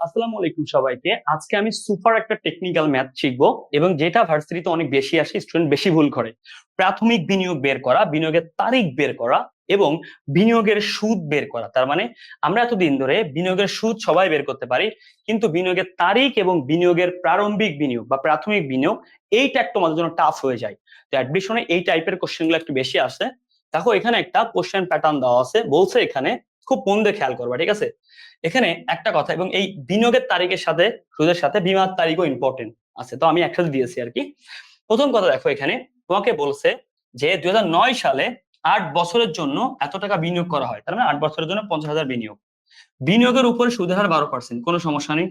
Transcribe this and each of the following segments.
আসসালামু আলাইকুম সবাইকে। আজকে আমি সুপার একটা টেকনিক্যাল ম্যাথ শিখব এবং যেটা ভার্সিটিতে অনেক বেশি আসে স্টুডেন্ট বেশি ভুল করে। প্রাথমিক বিনিয়োগ বের করা, বিনিয়োগের তারিখ বের করা এবং বিনিয়োগের সুদ বের করা। তার মানে আমরা এতদিন ধরে বিনিয়োগের সুদ সবাই বের করতে পারি, কিন্তু বিনিয়োগের তারিখ এবং বিনিয়োগের প্রারম্ভিক বিনিয়োগ বা প্রাথমিক বিনিয়োগ, এইটা একটু আমাদের জন্য টাফ হয়ে যায়। তো অ্যাডমিশনে এই টাইপের কোশ্চেনগুলো একটু বেশি আসে। দেখো এখানে একটা কোশ্চেন প্যাটার্ন দেওয়া আছে, বলছে এখানে খুব মন দিয়ে খেয়াল করবা, ঠিক আছে? এখানে একটা কথা, এবং এই বিনিয়োগের তারিখের সাথে, সুদের সাথে বিমার তারিখও ইম্পর্টেন্ট আছে, তো আমি একসাথে দিয়েছি আর কি। প্রথম কথা দেখো এখানে, তোমাকে বলছে যে দুই সালে আট বছরের জন্য এত টাকা বিনিয়োগ করা হয়, তার মানে আট বছরের জন্য পঞ্চাশ হাজার বিনিয়োগ। বিনিয়োগের উপরে সুদের হার বারো পার্সেন্ট কোনো সমস্যা নেই।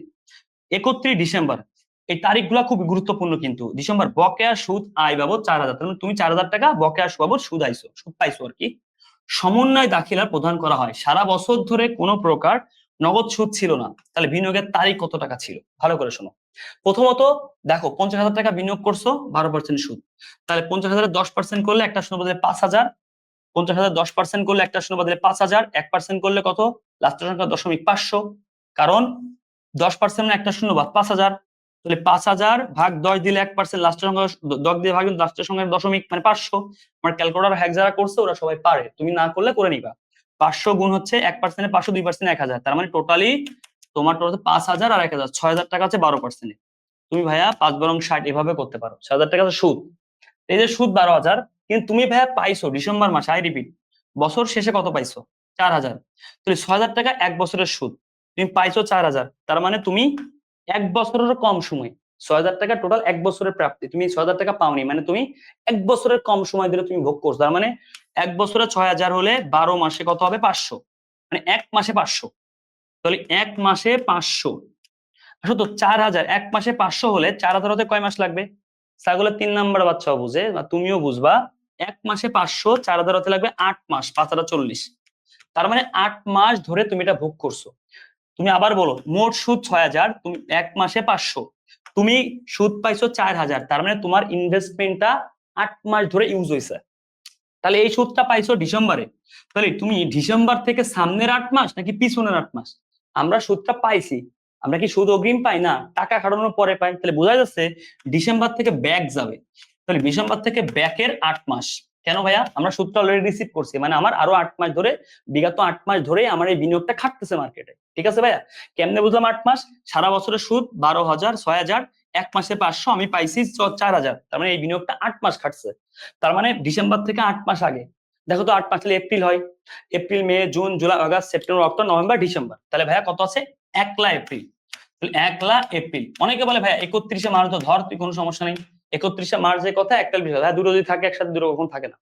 একত্রিশ ডিসেম্বর, এই তারিখগুলো খুব গুরুত্বপূর্ণ কিন্তু, ডিসেম্বর বকেয়া সুদ আয় বাবদ চার হাজার মানে তুমি চার হাজার টাকা বকেয়া সুদ আইছো, সুদ পাইছো আর কি। সমন্বয় দাখিলার প্রদান করা হয়। সারা বছর ধরে কোনো প্রকার নগদ সুদ ছিল না। তাহলে বিনিয়োগের তারিখ কত টাকা ছিল? ভালো করে শোনো। প্রথমত, দেখো, পঞ্চাশ হাজার টাকা বিনিয়োগ করছ, বারো পার্সেন্ট সুদ। তাহলে পঞ্চাশ হাজার দশ পার্সেন্ট করলে একটা শূন্য বদলে পাঁচ হাজার। পঞ্চাশ হাজার দশ পার্সেন্ট করলে একটা শূন্য বদলে পাঁচ হাজার। এক পার্সেন্ট করলে কত? লাস্টের সংখ্যা দশমিক পাঁচশো। কারণ দশ পার্সেন্ট একটা শূন্য বাদ পাঁচ হাজার। তাহলে পাঁচ হাজার ভাগ দশ দিলে এক পার্সেন্ট লাস্টের সংখ্যা দশ দিয়ে ভাগ লাস্টের সংখ্যা দশমিক মানে পাঁচশো। আমার ক্যালকুলেটার হ্যাক যারা করছে ওরা সবাই পারে। তুমি না করলে করে নিবা। পাঁচশো গুণ হচ্ছে এক পার্সেন্টে পাঁচশো, দুই পার্সেন্ট এক হাজার। তার মানে টোটালি তোমার টোটাল পাঁচ হাজার আর এক হাজার। ছয় হাজার টাকা আছে বারো পার্সেন্টে তুমি ভাইয়া পাঁচ বরং ষাট এভাবে করতে পারো। ছয় হাজার টাকা সুদ। এই যে সুদ বারো হাজার, কিন্তু তুমি ভাইয়া পাইছো ডিসেম্বর মাসে আই রিপিট বছর শেষে কত পাইছো? চার হাজার। তাহলে ছয় হাজার টাকা এক বছরের সুদ। তুমি পাইছো চার হাজার। তার মানে তুমি এক বছরেরও কম সময়। ছয় হাজার টাকা টোটাল এক বছরের প্রাপ্তি। তুমি ছয় হাজার টাকা পাওনি মানে তুমি এক বছরের কম সময় ধরে তুমি ভোগ করছ। তার মানে এক বছরে ছয় হাজার হলে বারো মাসে কত হবে? পাঁচশো। মানে এক মাসে পাঁচশো। তাহলে এক মাসে পাঁচশো। আসলে তো, চার হাজার। এক মাসে পাঁচশো হলে চার হাজার হতে কয় মাস লাগবে? ছাগলের তিন নাম্বার বাচ্চাও বুঝে, বা তুমিও বুঝবা, এক মাসে পাঁচশো, চার হাজার হতে লাগবে আট মাস, পাঁচ হাজার চল্লিশ। তার মানে আট মাস ধরে তুমি এটা ভোগ করছ। তুমি আবার বলো, মোট সুদ ছয় হাজার, তুমি এক মাসে পাঁচশো। তুমি সুদ পাইছো চার হাজার, তার মানে তোমার ইনভেস্টমেন্টটা আট মাস ধরে ইউজ হয়েছে তাহলে এই সুদটা পাইছো ডিসেম্বরে। তাহলে তুমি ডিসেম্বর থেকে সামনের আট মাস নাকি পিছনের আট মাস? আমরা সুদটা পাইছি। আমরা কি সুদ অগ্রিম পাই? না, টাকা খাটানোর পরে পাই। তাহলে বোঝা যাচ্ছে ডিসেম্বর থেকে ব্যাক যাবে। তাহলে ডিসেম্বর থেকে ব্যাকের আট মাস। কেন ভাইয়া? আমরা সুদটা অলরেডি রিসিভ করছি। মানে আমার আরও আট মাস ধরে, বিগত আট মাস ধরে আমার এই বিনিয়োগটা খাটতেছে মার্কেটে ঠিক আছে ভাইয়া? কেমনে বুঝলাম আট মাস? সারা বছরের সুদ বারো হাজার, ছয় হাজার, এক মাসে পাঁচশো, আমি পাইছি চার হাজার। তার মানে এই বিনিয়োগটা আট মাস খাটছে। তার মানে ডিসেম্বর থেকে আট মাস আগে। দেখো তো আট মাস তাহলে এপ্রিল হয়। April, May, June, July, August, September, October, November, December. তাহলে ভাইয়া কত আছে? একলা এপ্রিল। একলা এপ্রিল। অনেকে বলে ভাইয়া একত্রিশে মার্চ ধর, তুই কোনো সমস্যা নেই। একত্রিশে মার্চের কথা একটা বিষয়। দুটো যদি থাকে একসাথে দুটো কখন থাকে না।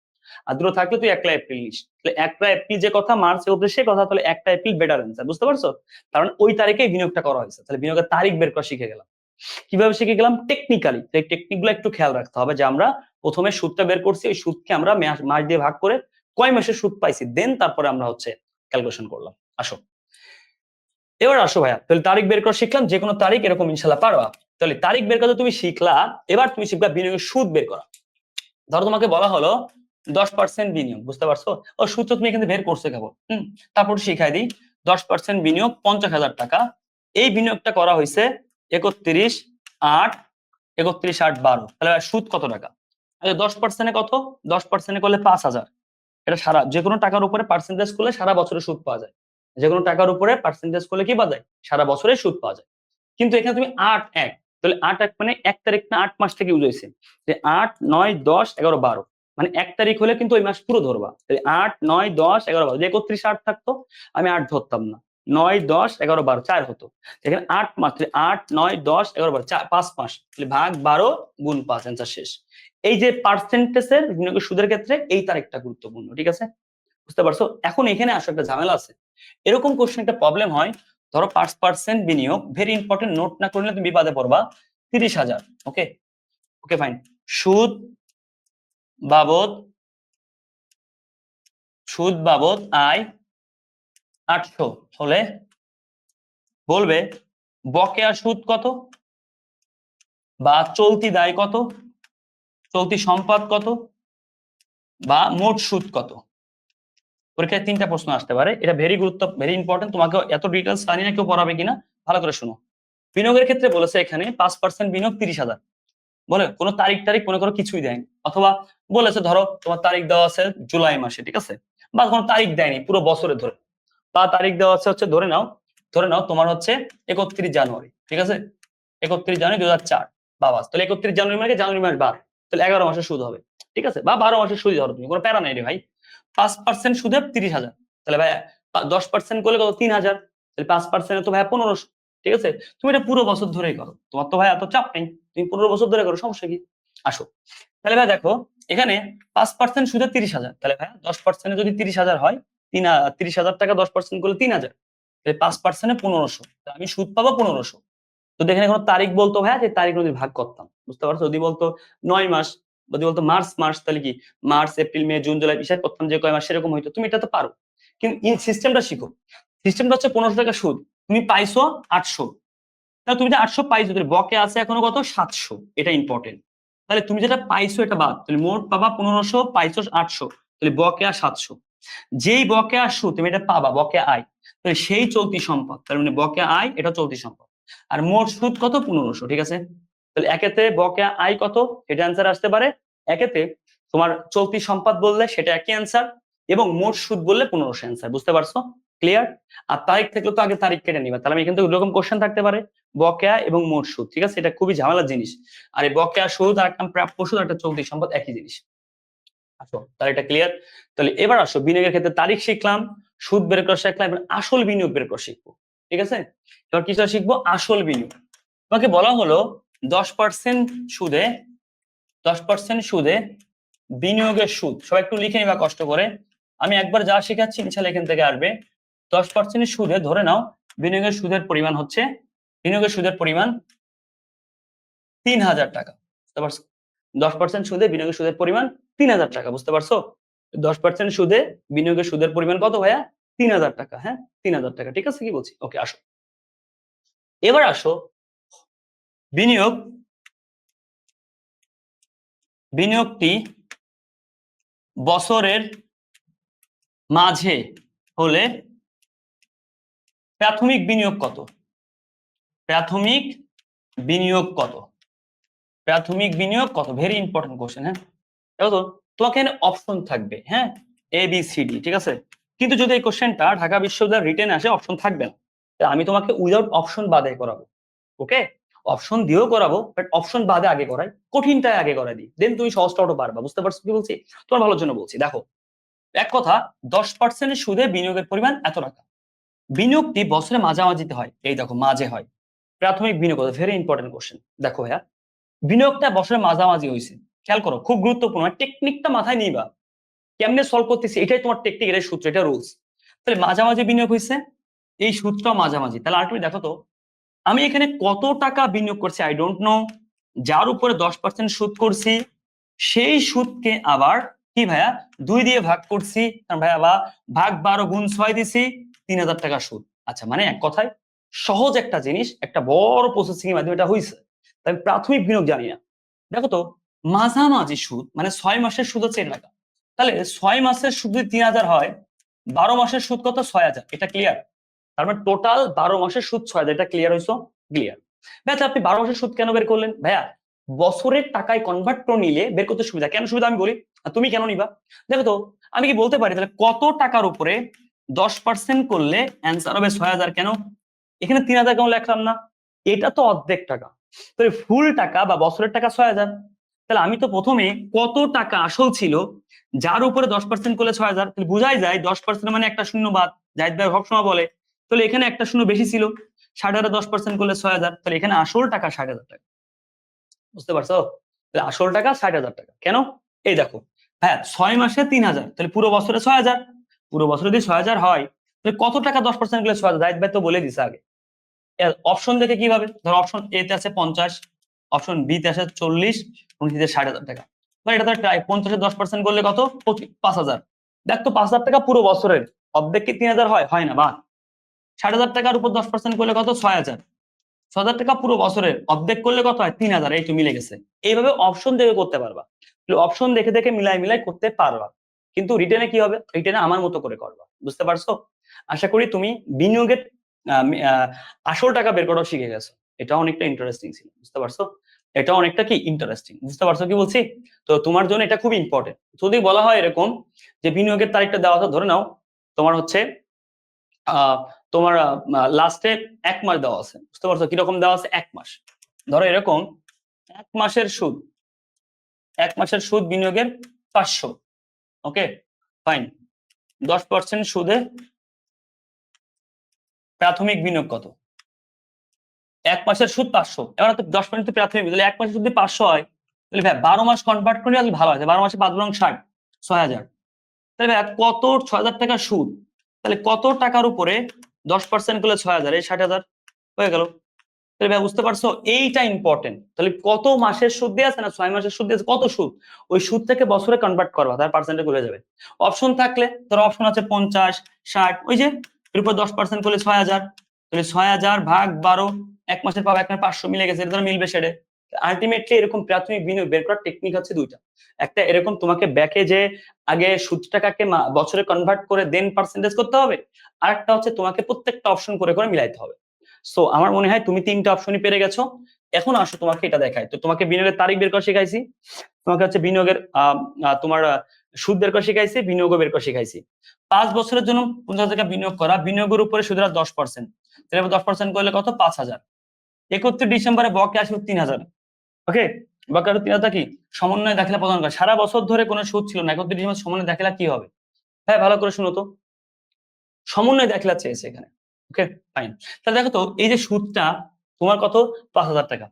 দুটো থাকলে তুই একলা এপ্রিল নিস। তাহলে একটা এপ্রিল যে কথা মার্চ একত্রিশে কথা, তাহলে একটা এপ্রিল বেটার অ্যান্সার বুঝতে পারছ? কারণ ওই তারিখে বিনিয়োগটা করা হয়েছে। তাহলে বিনিয়োগের তারিখ বের করা শিখে গেলাম। কীভাবে শিখে গেলাম? টেকনিক্যালি এই টেকনিকগুলো একটু খেয়াল রাখতে হবে যে আমরা প্রথমে সুদটা বের করছি, ওই সুদকে আমরা মাস দিয়ে ভাগ করে কয় মাসে সুদ পাইছি দেন তারপরে আমরা হচ্ছে ক্যালকুলেশন করলাম। আসো। এবার আসো ভাইয়া, তাহলে তারিখ বের করা শিখলাম যে কোনো তারিখ এরকম ইনশাল্লাহ পারবা তাহলে তারিখ বের করতে তুমি শিখলা, এবার তুমি শিখবা বিনিয়োগের সুদ বের করা। ধরো তোমাকে বলা হলো দশ পার্সেন্ট বিনিয়োগ, বুঝতে পারছ? ও সুদ তুমি এখানে বের করছ কেবল, হম? তারপর শিখাই দিই। দশ পার্সেন্ট বিনিয়োগ পঞ্চাশ হাজার টাকা। এই বিনিয়োগটা করা হয়েছে একত্রিশ আট একত্রিশ আট বারো। তাহলে সুদ কত টাকা? দশ পার্সেন্টে কত? দশ পার্সেন্টে করলে পাঁচ হাজার। এটা সারা যে কোনো টাকার উপরে পার্সেন্টেজ করলে সারা বছরে সুদ পাওয়া যায়। যে কোনো টাকার উপরে পার্সেন্টেজ করলে কি পাওয়া যায়? সারা বছরে সুদ পাওয়া যায়। কিন্তু এখানে তুমি আট এক, তাহলে আট এক মানে এক তারিখ না, আট মাস থেকে ইউজ হয়েছে। যে আট, নয়, দশ, এগারো, বারো। মানে এক তারিখ হলে কিন্তু ওই মাস পুরো ধরবা। আট, নয়, দশ, এগারো, বারো। একত্রিশ, আট থাকতো, আমি আট ধরতাম না। নয়, দশ, এগারো, বারো, চার হতো। এখানে আট মাস আট, নয়, দশ, এগারো, বারো, চার, পাঁচ মাস ভাগ বারো গুণ পাঁচ অ্যান্সার শেষ। এই যে পার্সেন্টেজের বিনিয়োগের সুদের ক্ষেত্রে এই তারিখটা গুরুত্বপূর্ণ, ঠিক আছে? বুঝতে পারছ? এখন এখানে আসো, একটা ঝামেলা আছে। এরকম কোশ্চেন একটা প্রবলেম হয়, ধরো পাঁচ পার্সেন্ট বিনিয়োগ ভেরি ইম্পর্টেন্ট নোট না করলে তুমি বিবাদে পড়বা, তিরিশ হাজার ওকে ওকে ফাইন সুদ বাবদ, সুদ বাবদ আয় আটশো। হলে বলবে, বকেয়া সুদ কত? বা চলতি দায় কত? চলতি সম্পদ কত? বা মোট সুদ কত? পরীক্ষায় তিনটা প্রশ্ন আসতে পারে। এটা ভেরি গুরুত্ব ভেরি ইম্পর্টেন্ট তোমাকে এত ডিটেলস জানি না কেউ পড়াবে কিনা। ভালো করে শোনো। বিনিয়োগের ক্ষেত্রে বলেছে এখানে পাঁচ পার্সেন্ট বিনিয়োগ তিরিশ হাজার। বলে, কোনো তারিখ তারিখ মনে করো কিছুই দেয়নি। অথবা বলেছে, ধরো তোমার তারিখ দেওয়া আছে জুলাই মাসে, ঠিক আছে? বা কোনো তারিখ দেয়নি, পুরো বছরে ধরে। বা তারিখ দেওয়া আছে হচ্ছে, ধরে নাও ধরে নাও তোমার হচ্ছে একত্রিশ জানুয়ারি, ঠিক আছে? একত্রিশ জানুয়ারি দু হাজার চার, বাবা, তাহলে একত্রিশ জানুয়ারি মানে জানুয়ারি মাস বাদ, তাহলে এগারো মাসের সুদ হবে, ঠিক আছে? বা বারো মাসের সুদ ধরো তুমি, কোনো প্যারা নাই রে ভাই। পাঁচ পার্সেন্ট সুদে তিরিশ হাজার, তাহলে ভাই দশ পার্সেন্ট করলে কত? তিন হাজার, তাহলে পাঁচ পার্সেন্ট তো ভাই পনেরোশো, ঠিক আছে? তুমি এটা পুরো বছর ধরেই করো, তোমার তো ভাই এত চাপ নেই। তুমি পনেরো বছর ধরে করো, সমস্যা কি? আসো। তাহলে ভাই দেখো, এখানে পাঁচ পার্সেন্ট সুদে তিরিশ হাজার। তাহলে ভাই দশ পার্সেন্টে যদি তিরিশ হাজার হয়, তিন তিরিশ হাজার টাকা দশ পার্সেন্ট করলে তিন হাজার। তাহলে পাঁচ পার্সেন্টে পনেরোশো। আমি সুদ পাবো পনেরোশো। তো এখানে কোনো তারিখ বলতো ভাইয়া যে তারিখ যদি ভাগ করতাম, বুঝতে পারছ? যদি বলতো নয় মাস যদি বলতো মার্চ মার্চ তাহলে কি? March, April, May, June, July হিসাব করতাম যে কয় মাস সেরকম হইতো। তুমি এটা তো পারো। কিন্তু সিস্টেমটা শিখো। সিস্টেমটা হচ্ছে পনেরোশো টাকা সুদ। তুমি পাইছো আটশো। তাহলে তুমি যে আটশো পাইছো, তাহলে বকে আছে এখনও কত? সাতশো। এটা ইম্পর্টেন্ট তাহলে তুমি যেটা পাইছো এটা বাদ। তাহলে মোট পাবা পনেরোশো, পাইছো আটশো। তাহলে বকে আর সাতশো। যেই বকেয়া সুদ তুমি এটা পাবা, বকে আয়। তাহলে সেই চলতি সম্পদ, তার মানে বকে আয়, এটা চলতি সম্পদ। আর মোট সুদ কত? পনেরোশো, ঠিক আছে? তাহলে একেতে বকে আয় কত? এটা অ্যান্সার আসতে পারে। একেতে তোমার চলতি সম্পদ বললে সেটা একই অ্যান্সার এবং মোট সুদ বললে পনেরোশো অ্যান্সার বুঝতে পারছ? ক্লিয়ার আর তারিখ থাকলে তো আগে তারিখ কেটে নিবা। তাহলে আমি কিন্তু এরকম কোশ্চেন থাকতে পারে। বকেয়া এবং মোট সুদ, ঠিক আছে? এটা খুবই ঝামেলার জিনিস। আর এই বকেয়া সুদ আর একটা প্রাপ্য সুদ একটা চলতি সম্পদ একই জিনিস। আসো, তাহলে এটা ক্লিয়ার তাহলে এবার আসো, বিনিয়োগের ক্ষেত্রে তারিখ শিখলাম, সুদ বের করা শিখলাম, এবার আসল বিনিয়োগ বের করা শিখব, ঠিক আছে? এবার কিছুটা শিখব আসল বিনিয়োগ। তোমাকে বলা হলো দশ পার্সেন্ট সুদে, দশ পার্সেন্ট সুদে বিনিয়োগের সুদ। সবাই একটু লিখে নিবা কষ্ট করে। আমি একবার যা শেখাচ্ছি ইনশাল্লাহ এখান থেকে আসবে। দশ পার্সেন্ট সুদে ধরে নাও, বিনিয়োগের সুদের পরিমাণ হচ্ছে বিনিয়োগের সুদের পরিমাণ তিন হাজার টাকা, বুঝতে পারছ? দশ পার্সেন্ট সুদে বিনিয়োগের সুদের পরিমাণ তিন হাজার টাকা, বুঝতে পারছ? দশ পার্সেন্ট সুদে বিনিয়োগের সুদের পরিমাণ কত ভাইয়া? তিন হাজার টাকা হ্যাঁ? তিন হাজার টাকা, ঠিক আছে? কি বলছি? ওকে আসো। এবার আসো। বিনিয়োগ, বিনিয়োগটি বছরের মাঝে হলে প্রাথমিক বিনিয়োগ কত? প্রাথমিক বিনিয়োগ কত? প্রাথমিক বিনিয়োগ কত? ভেরি ইম্পর্টেন্ট কোশ্চেন হ্যাঁ? দেখো তো, তোমাকে এখানে অপশন থাকবে হ্যাঁ? এ বি সি ডি ঠিক আছে? কিন্তু যদি এই কোশ্চেনটা ঢাকা বিশ্ববিদ্যালয় রিটেন আসে অপশন থাকবে না। আমি তোমাকে উইদাউট অপশন বাদে করাবো ওকে অপশন দিয়েও করাবো বাট অপশন বাদে আগে করাই কঠিনটাই আগে করাই দিই। দেন তুমি সহজটা ওটা পারবা বুঝতে পারছ কি বলছি? তোমার ভালোর জন্য বলছি, দেখো, এক কথা, দশ পার্সেন্টের সুদে বিনিয়োগের পরিমাণ এত টাকা। বিনিয়োগটি বছরে মাঝামাঝিতে হয়, এই দেখো, মাঝে হয়। প্রাথমিক বিনিয়োগ ভেরি ইম্পর্টেন্ট কোশ্চেন দেখো ভাইয়া, বিনিয়োগটা বছরে মাঝামাঝি হয়েছে খেয়াল করো, খুব গুরুত্বপূর্ণ টেকনিকটা মাথায় নিবা। কেমনে সলভ করতেছি, এটাই তোমার টেকনিক এটাই সূত্র, এটা রুলস তাহলে মাঝামাঝি বিনিয়োগ হয়েছে এই সূত্রটা মাঝামাঝি। তাহলে আর তুমি দেখো তো, আমি এখানে কত টাকা বিনিয়োগ করছি আই ডোন্ট নো যার উপরে দশ পার্সেন্ট সুদ করছি, সেই সুদকে আবার কি ভাইয়া, দুই দিয়ে ভাগ করছি ভাইয়া বা ভাগ বারো গুণ ছয় দিছি, তিন হাজার টাকা সুদ। আচ্ছা মানে এক কথায় সহজ একটা জিনিস, একটা বড় প্রসেসিং এর মাধ্যমে এটা হয়েছে তাই আমি প্রাথমিক বিনিয়োগ জানি না। দেখো তো, মাঝামাঝি সুদ মানে ছয় মাসের সুদ হচ্ছে টাকা তাহলে ছয় মাসের সুদ যদি তিন হাজার হয়, বারো মাসের সুদ কত? ছয় হাজার। এটা ক্লিয়ার তার মানে টোটাল বারো মাসের সুদ ছয় হাজার। এটা ক্লিয়ার হয়েছো ক্লিয়ার ভাইয়া আপনি বারো মাসের সুদ কেন বের করলেন? ভাইয়া, বছরের টাকায় কনভার্ট করে নিলে বের করতে সুবিধা। কেন সুবিধা আমি বলি? তুমি কেন নিবা? দেখো তো, আমি কি বলতে পারি? তাহলে কত টাকার উপরে দশ পার্সেন্ট করলে অ্যান্সার হবে ছয় হাজার কেন? এখানে তিন হাজার কেন লেখলাম না? এটা তো অর্ধেক টাকা। তাহলে ফুল টাকা বা বছরের টাকা ছয় হাজার। তাহলে আমি তো প্রথমে কত টাকা আসল ছিল, যার উপরে দশ পার্সেন্ট করলে ছয় হাজার? তাহলে বোঝাই যায় দশ পার্সেন্ট মানে একটা শূন্য বাদ। জাহিদ ভাই সবসময় বলে, তাহলে এখানে একটা শূন্য বেশি ছিল, ষাট হাজার দশ পার্সেন্ট করলে ছয় হাজার। তাহলে এখানে আসল টাকা ষাট হাজার টাকা। বুঝতে পারছ? তাহলে আসল টাকা ষাট হাজার টাকা। কেন? এই দেখো হ্যাঁ ছয় মাসে তিন হাজার। তাহলে পুরো বছরে ছয় হাজার। পুরো বছরে যদি ছয় হাজার হয়, তাহলে কত টাকা দশ পার্সেন্ট করলে ছয় হাজার? জাহিদ ভাই তো বলে দিছে আগে। অপশন দেখে কীভাবে? ধর অপশন এ তে আছে পঞ্চাশ অপশন বি তে আছে চল্লিশ, এবং সিতে ষাট হাজার টাকা। মানে এটা তো পঞ্চাশে দশ পার্সেন্ট করলে কত? পাঁচ হাজার। দেখ তো পাঁচ হাজার টাকা পুরো বছরের। অর্ধেক কি তিন হাজার হয়? হয় না বা ষাট হাজার টাকার উপর দশ পার্সেন্ট করলে কত? ছয় হাজার। ছ হাজার টাকা পুরো বছরের। অর্ধেক করলে কত হয়? তিন হাজার। এই তো মিলে গেছে। এইভাবে অপশন দেখে করতে পারবা। অপশন দেখে দেখে মিলাই মিলাই করতে পারবা। কিন্তু রিটেনে কি হবে? রিটেনে আমার মতো করে করবা। বুঝতে পারছ? আশা করি তুমি বিনিয়োগের আসল টাকা বের করাও শিখে গেছো। এটা অনেকটা ইন্টারেস্টিং ছিল, বুঝতে পারছ? এটা অনেকটা কি ইন্টারেস্টিং বুঝতে পারছ কি বলছি? তো তোমার জন্য এটা খুব ইম্পর্টেন্ট যদি বলা হয় এরকম যে বিনিয়োগের তারিখটা দেওয়া আছে, ধরে নাও তোমার হচ্ছে তোমার লাস্টে এক মাস দেওয়া আছে, বুঝতে পারছ? কীরকম দেওয়া আছে? এক মাস। ধরো এরকম, এক মাসের সুদ, এক মাসের সুদ বিনিয়োগের পাঁচশো ওকে ফাইন দশ পার্সেন্ট সুদে প্রাথমিক বিনিয়োগ কত? এক মাসের সুদ পাঁচশো। এবার দশ পার্সেন্ট প্রাথমিক তাহলে এক মাসের সুদ পাঁচশো হয়, তাহলে ভাই বারো মাস কনভার্ট করে তাহলে ভালো আছে বারো মাসে পাঁচ বরং ষাট, ছয় হাজার। তাহলে ভাই কত? ছয় হাজার টাকা সুদ। তাহলে কত টাকার উপরে দশ পার্সেন্ট করলে ছয় হাজার, এই ষাট হাজার হয়ে গেল। তাহলে ভাই বুঝতে পারছ? এইটা ইম্পর্টেন্ট তাহলে কত মাসের সুদ দিয়ে আছে না ছয় মাসের সুদ দিয়ে আছে? কত সুদ? ওই সুদ থেকে বছরে কনভার্ট করবা তার পার্সেন্টে করে যাবে। অপশন থাকলে তোর অপশন আছে পঞ্চাশ, ষাট, ওই যে এর উপর দশ পার্সেন্ট করলে ছয় হাজার। তাহলে ছয় হাজার ভাগ বারো, এক মাসের পাবো এক পাঁচশো মিলে গেছে, এটা মিলবে সেটা আলটিমেটলি এরকম প্রাথমিক বিনিয়োগ বের করার টেকনিক হচ্ছে দুইটা। একটা এরকম তোমাকে ব্যাকে যে আগে সুদ টাকাকে বছরে কনভার্ট করে দেন পার্সেন্টেজ করতে হবে আর একটা হচ্ছে তোমাকে প্রত্যেকটা অপশন করে করে মিলাইতে হবে। সো আমার মনে হয় তুমি তিনটা অপশনই পেরে গেছো। এখন আসো তোমাকে এটা দেখাই। তো তোমাকে বিনিয়োগের তারিখ বের করা শিখাইছি। তোমাকে হচ্ছে বিনিয়োগের তোমার সুদ বের করা শিখাইছি, বিনিয়োগও বের করা শিখাইছি। পাঁচ বছরের জন্য পঞ্চাশ টাকা বিনিয়োগ করা, বিনিয়োগের উপরে সুদের হার দশ পার্সেন্ট তাহলে দশ পার্সেন্ট করলে কত? পাঁচ হাজার। একত্রিশ ডিসেম্বরে বকে আসবে তিন হাজার। ওকে? বকে আসবে তিন হাজার কি? সমন্বয় দাখিলা প্রদান করা। সারা বছর ধরে কোনো সুদ ছিল না। একত্রিশ ডিসেম্বর সমন্বয় দাখিলা কি হবে? হ্যাঁ ভালো করে শুনো তো। সমন্বয় দাখিলা চেয়েছে এখানে। ওকে? ফাইন তাহলে দেখো তো, এই যে সুদটা তোমার কত? পাঁচ হাজার টাকা।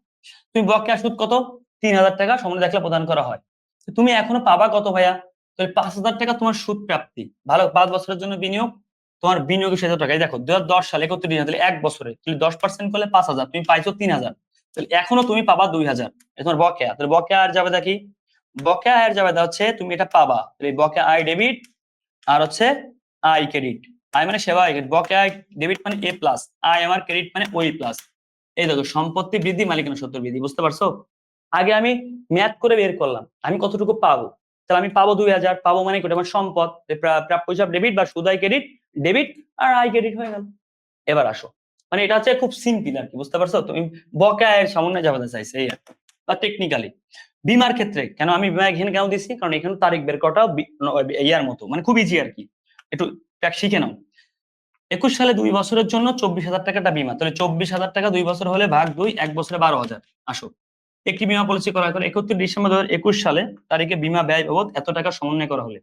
তুমি বকেয়া সুদ কত? তিন হাজার টাকা সমন্বয় দাখিলা প্রদান করা হয়। তুমি এখনও পাবা কত ভাইয়া? তাহলে পাঁচ হাজার টাকা তোমার সুদ প্রাপ্তি। ভালো, পাঁচ বছরের জন্য বিনিয়োগ, তোমার বিনিয়োগের শেষ টাকা। দেখো দু হাজার দশ সালে একত্রিশ তাহলে এক বছরে। তুমি দশ পার্সেন্ট করলে পাঁচ হাজার, তুমি পাইছো তিন হাজার। তাহলে এখনও তুমি পাবা দুই হাজার। তোমার বকেয়া। তাহলে বকেয়া আর যাবে দেখি বকেয়া আয়ের যাবে হচ্ছে তুমি এটা পাবা। তাহলে বকেয়া আয় ডেবিট আর হচ্ছে আই ক্রেডিট আই মানে সেবা বকেয়া ডেবিট মানে এ প্লাস আই আমার ক্রেডিট মানে ওই প্লাস এই দেখো, সম্পত্তি বৃদ্ধি, মালিকানা সত্তর বৃদ্ধি, বুঝতে পারছ? আগে আমি ম্যাথ করে বের করলাম। আমি কতটুকু পাবো? তাহলে আমি পাবো দুই হাজার, পাবো মানে কি? আমার সম্পদ। প্রাপ্য হিসাব ডেবিট বা সুদাই ক্রেডিট ডেবিট আর আই ক্রেডিট হয়ে গেল। এবার আসো। মানে এটা হচ্ছে খুব সিম্পল আর কি, বুঝতে পারছ? তুমি বকেয়ার সমন্বয় যাবে চাইছে, এই বা টেকনিক্যালি বিমার ক্ষেত্রে কেন আমি বিমা এখানে কেন দিছি? কারণ এখানে তারিখ বের করাটা ইয়ার মতো মানে খুব ইজি আর কি। একটু শিখে নাও। একুশ সালে দুই বছরের জন্য চব্বিশ হাজার টাকাটা বিমা। তাহলে চব্বিশ হাজার টাকা দুই বছর হলে ভাগ দুই, এক বছরে বারো হাজার। আসো। একটি বিমা পলিসি করা হয় একত্রিশ ডিসেম্বর দু একুশ সালে তারিখে বিমা ব্যয় বাবদ এত টাকা সমন্বয় করা হলে।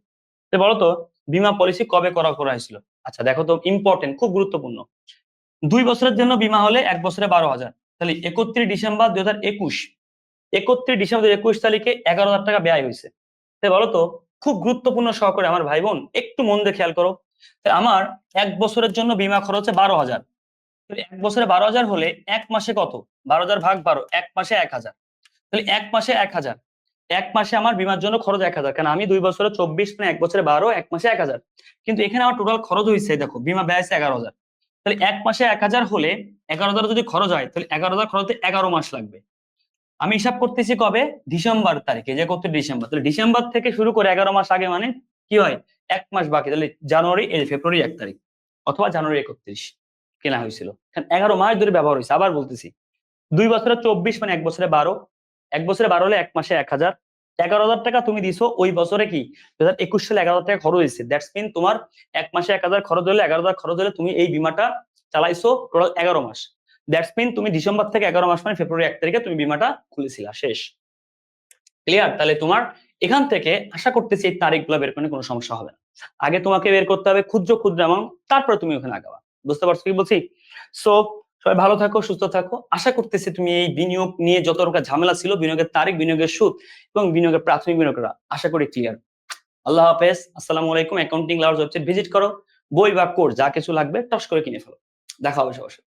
তো বলো তো বিমা পলিসি কবে করা করা হয়েছিল? আচ্ছা দেখো তো ইম্পর্টেন্ট খুব গুরুত্বপূর্ণ। দুই বছরের জন্য বিমা হলে এক বছরে বারো হাজার। তাহলে একত্রিশ ডিসেম্বর দুই হাজার একুশ, একত্রিশ ডিসেম্বর দুই একুশ তারিখে এগারো হাজার টাকা ব্যয় হয়েছে। তাই বলো তো খুব গুরুত্বপূর্ণ সহকারে আমার ভাই বোন, একটু মন দিয়ে খেয়াল করো। আমার এক বছরের জন্য বিমা খরচ হচ্ছে বারো হাজার। এক বছরে বারো হাজার হলে এক মাসে কত? বারো হাজার ভাগ বারো, এক মাসে এক হাজার। তাহলে এক মাসে এক হাজার। এক মাসে আমার বিমার জন্য খরচ এক হাজার। কারণ আমি দুই বছরে চব্বিশ মানে এক বছরে বারো, এক মাসে এক হাজার। কিন্তু এখানে আমার টোটাল খরচ হয়েছে দেখো, বিমা ব্যয় আছে এগারো হাজার। তাহলে এক মাসে এক হাজার হলে এগারো হাজার যদি খরচ হয়, তাহলে এগারো হাজার খরচে এগারো মাস লাগবে। আমি হিসাব করতেছি কবে? ডিসেম্বর তারিখে, যে করতে ডিসেম্বর। তাহলে ডিসেম্বর থেকে শুরু করে এগারো মাস আগে মানে কি হয়? এক মাস বাকি, তাহলে জানুয়ারি, এই ফেব্রুয়ারি এক তারিখ, অথবা জানুয়ারি একত্রিশ কেনা হয়েছিল। কারণ এগারো মাস ধরে ব্যবহার হয়েছে। আবার বলতেছি, দুই বছরে চব্বিশ মানে এক বছরে বারো এক বছরে বারো হলে এক মাসে এক হাজার। এগারো হাজার টাকা তুমি দিছো, ওই বছরে কি? দু হাজার একুশ সালে এগারো হাজার টাকা খরচ হয়েছে। দ্যাটস মিন তোমার এক মাসে এক হাজার খরচ হলে, এগারো হাজার খরচ হলে তুমি এই বিমাটা চালাইছো টোটাল এগারো মাস। দ্যাটস মিন তুমি ডিসেম্বর থেকে এগারো মাস মানে ফেব্রুয়ারি এক তারিখে তুমি বিমাটা খুলেছিলা। শেষ। ক্লিয়ার তাহলে তোমার এখান থেকে আশা করতেছি এই তারিখগুলো বের করে কোনো সমস্যা হবে না। আগে তোমাকে বের করতে হবে ক্ষুদ্র ক্ষুদ্র অ্যামাউন্ট তারপরে তুমি ওখানে আগাবা। বুঝতে পারছ কি বলছি? সো সবাই ভালো থাকো, সুস্থ থাকো। আশা করতেছি তুমি এই বিনিয়োগ নিয়ে যত রকম ঝামেলা ছিল, বিনিয়োগের তারিখ, বিনিয়োগের সুদ এবং বিনিয়োগের প্রাথমিক বিনিয়োগরা আশা করি ক্লিয়ার আল্লাহ হাফেজ, আসসালামু আলাইকুম। অ্যাকাউন্টিং লার্জ ওয়েবসাইট ভিজিট করো, বই বা কোর্স যা কিছু লাগবে, টস করে কিনে ফেলো। দেখা হবে সবার।